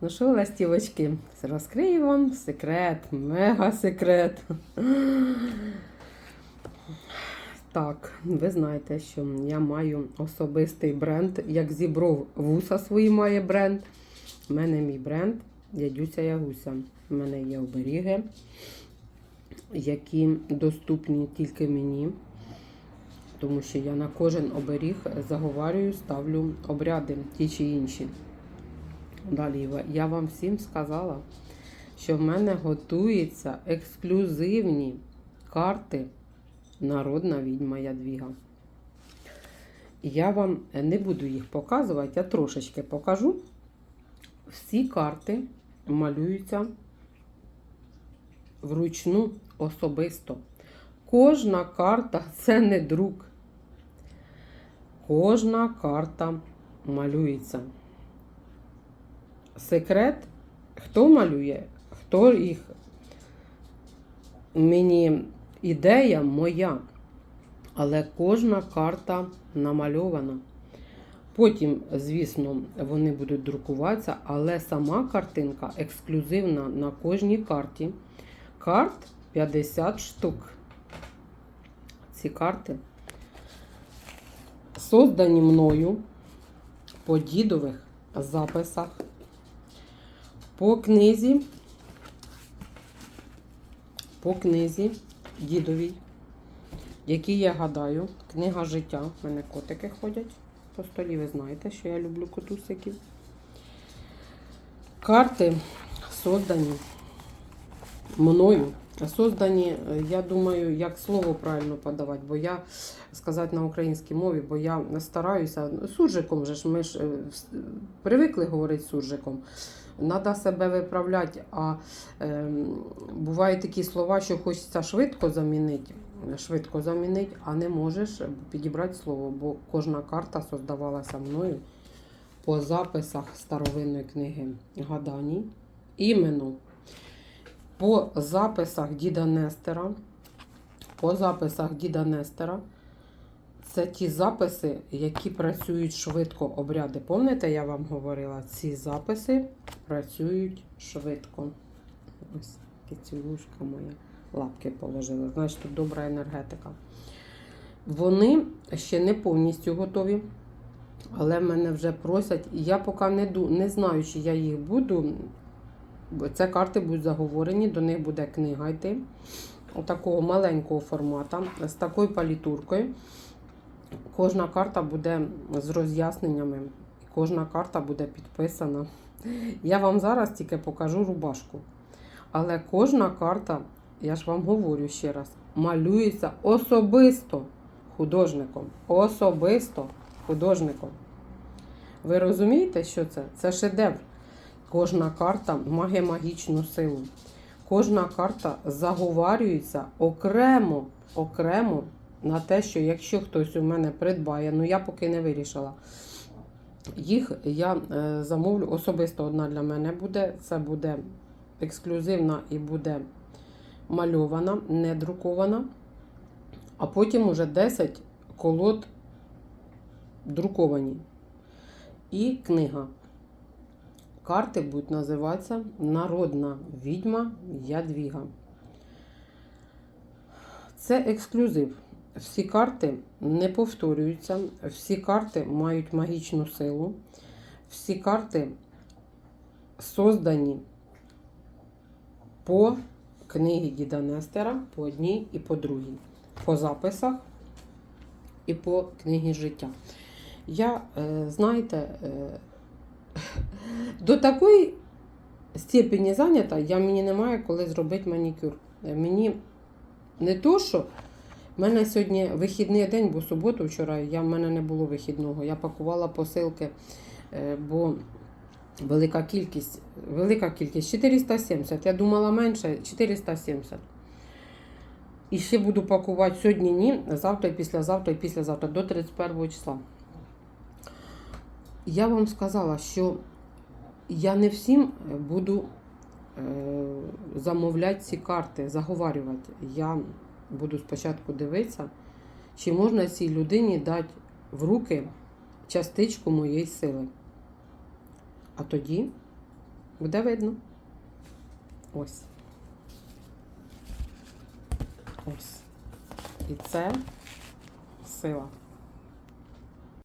Ну що, ластівочки, розкрию вам секрет, мега секрет. Так, ви знаєте, що я маю особистий бренд, як зібров вуса свої має бренд. У мене мій бренд Дядюся Ягуся. У мене є оберіги, які доступні тільки мені. Тому що я на кожен оберіг заговарюю, ставлю обряди ті чи інші. Далі я вам всім сказала, що в мене готуються ексклюзивні карти Народна відьма Ядвіга. Я вам не буду їх показувати, я трошечки покажу. Всі карти малюються вручну особисто. Кожна карта це не друк. Кожна карта малюється. Секрет, хто малює, хто їх. Мені ідея моя, але кожна карта намальована. Потім, звісно, вони будуть друкуватися, але сама картинка ексклюзивна на кожній карті. Карт 50 штук. Ці карти создані мною по дідових записах, по книзі, по книзі дідовій, які я гадаю, книга життя. У мене котики ходять по столі. Ви знаєте, що я люблю котусиків. Карти создані мною. Создані, е, я думаю, як слово правильно подавати, бо я сказати на українській мові, бо я стараюся суржиком же ж ми ж е, привикли говорити суржиком. Треба себе виправляти, а е, бувають такі слова, що хочеться швидко замінити, швидко замінити, а не можеш підібрати слово, бо кожна карта создавалася мною по записах старовинної книги Гадані. Іменно по записах діда Нестера, по записах діда Нестера, це ті записи, які працюють швидко обряди. Пам'ятаєте, я вам говорила, ці записи працюють швидко. Ось кицюлушка моя. Лапки положила. Значить, тут добра енергетика. Вони ще не повністю готові, але мене вже просять. Я поки не, ду- не знаю, чи я їх буду. Це карти будуть заговорені, до них буде книга йти. Отакого маленького формату, з такою палітуркою. Кожна карта буде з роз'ясненнями, кожна карта буде підписана. Я вам зараз тільки покажу рубашку. Але кожна карта, я ж вам говорю ще раз, малюється особисто художником. Особисто художником. Ви розумієте, що це? Це шедевр. Кожна карта має магічну силу. Кожна карта заговарюється окремо, окремо на те, що якщо хтось у мене придбає, ну я поки не вирішила. Їх я е, замовлю особисто одна для мене буде. Це буде ексклюзивна і буде мальована, не друкована. А потім уже 10 колод друковані. І книга. Карти будуть називатися Народна відьма Ядвіга. Це ексклюзив. Всі карти не повторюються, всі карти мають магічну силу, всі карти создані по книгі Діда Нестера, по одній і по другій, по записах і по книгі життя. Я, е, знаєте, е, до такої степені зайнята, я мені немає коли зробити манікюр. Е, Мені не то, що в мене сьогодні вихідний день, бо суботу вчора я, в мене не було вихідного. Я пакувала посилки, е, бо велика кількість, велика кількість 470. Я думала менше 470. І ще буду пакувати сьогодні ні, завтра післязавтра і післязавтра до 31 числа. Я вам сказала, що я не всім буду е, замовляти ці карти, заговарювати. Я буду спочатку дивитися, чи можна цій людині дати в руки частичку моєї сили. А тоді Буде видно. Ось. Ось. І це сила.